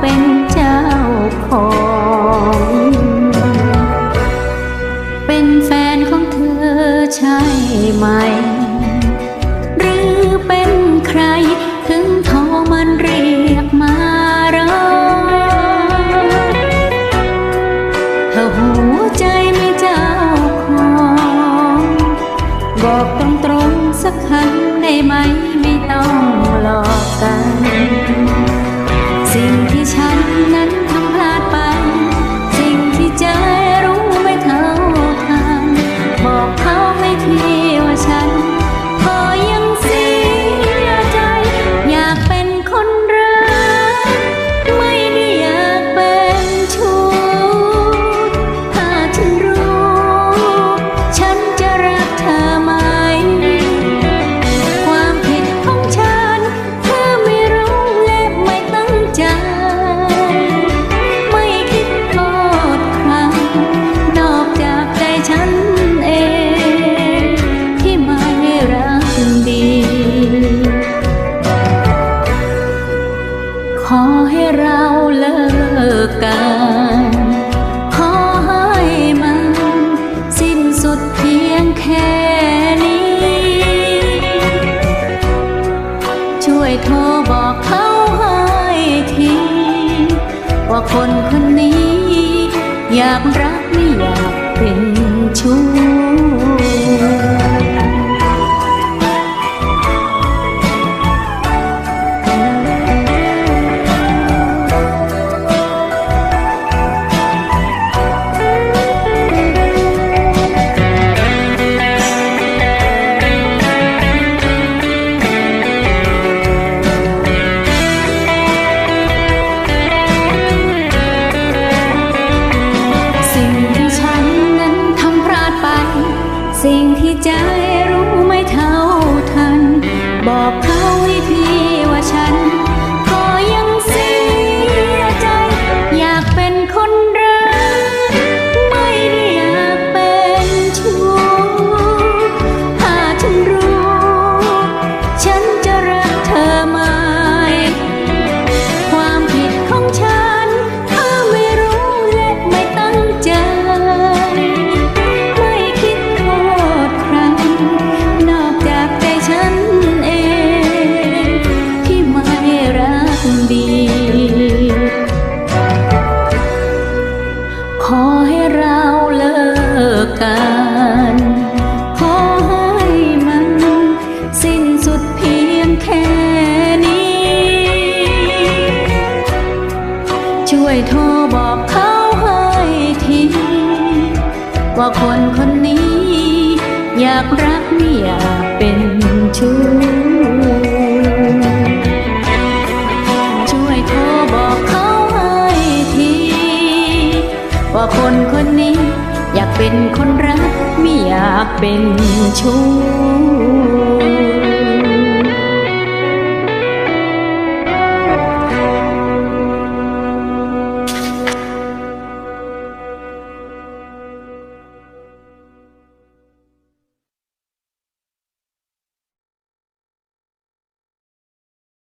เป็นเจ้าของ เป็นแฟนของเธอใช่ไหม หรือเป็นใครถึงทอมันเรียกมาร้องถ้าหัวใจไม่เจ้าของ บอกตรงๆสักครั้งได้ไหมไม่ต้องหลอกกัน เราเลิกกันขอให้มันสิ้นสุดเพียงแค่นี้ ช่วยโทรบอกเขาให้ที ว่าคนคนนี้อยากรักไม่อยาก สิ่งที่ใจ ว่าคนคนนี้ อยากรักไม่อยากเป็นชู้ช่วยโทรบอกเขาให้ที ว่าคนคนนี้ อยากเป็นคนรักไม่อยากเป็นชู้